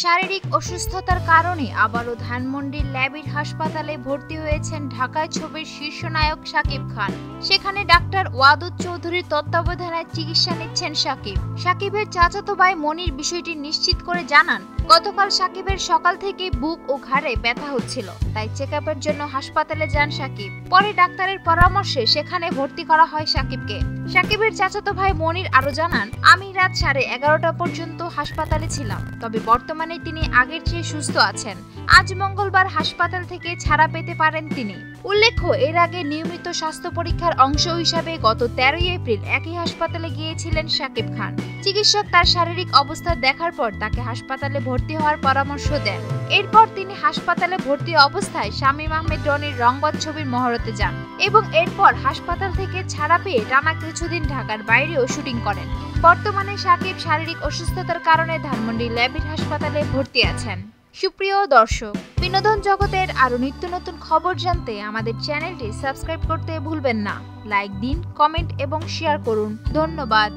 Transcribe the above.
শারীরিক অসুস্থতার কারণে আবারও ধানমন্ডির ল্যাবির হাসপাতালে ভর্তি হয়েছেন ঢাকায় ছবির শীর্ষ নায়ক শাকিব খান। সেখানে ডাক্তার ওয়াদুদ চৌধুরীর তত্ত্বাবধানে চিকিৎসা নিচ্ছেন শাকিব। শাকিবের চাচাতো ভাই মনির বিষয়টি নিশ্চিত করে জানান, গতকাল শাকিবের সকাল থেকে বুক ও ঘাড়ে ব্যথা হচ্ছিল, তাই চেক জন্য হাসপাতালে যান শাকিব। পরে ডাক্তারের পরামর্শে সেখানে ভর্তি করা হয় শাকিবকে। শাকিবের চাচাতো ভাই মনির আরও জানান, আমি রাত সাড়ে এগারোটা পর্যন্ত হাসপাতালে ছিলাম, তবে বর্তমানে তিনি আগের চেয়ে সুস্থ আছেন। আজ মঙ্গলবার হাসপাতাল থেকে ছাড়া পেতে পারেন তিনি। উল্লেখ্য, এর আগে নিয়মিত স্বাস্থ্য পরীক্ষার অংশ হিসাবে গত তেরোই এপ্রিল একই হাসপাতালে গিয়েছিলেন সাকিব খান। চিকিৎসক তার শারীরিক অবস্থা দেখার পর তাকে হাসপাতালে ভর্তি হওয়ার পরামর্শ দেন। এরপর তিনি হাসপাতালে ভর্তি অবস্থায় শামীম আহমেদ রনির রংবাদ ছবির মহরতে যান এবং এরপর হাসপাতাল থেকে ছাড়া পেয়ে টানা কিছুদিন ঢাকার বাইরেও শুটিং করেন। বর্তমানে সাকিব শারীরিক অসুস্থতার কারণে ধানমন্ডি ল্যাবির হাসপাতালে ভর্তি আছেন। সুপ্রিয় দর্শক, বিনোদন জগতের আরও নিত্য নতুন খবর জানতে আমাদের চ্যানেলটি সাবস্ক্রাইব করতে ভুলবেন না। লাইক দিন, কমেন্ট এবং শেয়ার করুন। ধন্যবাদ।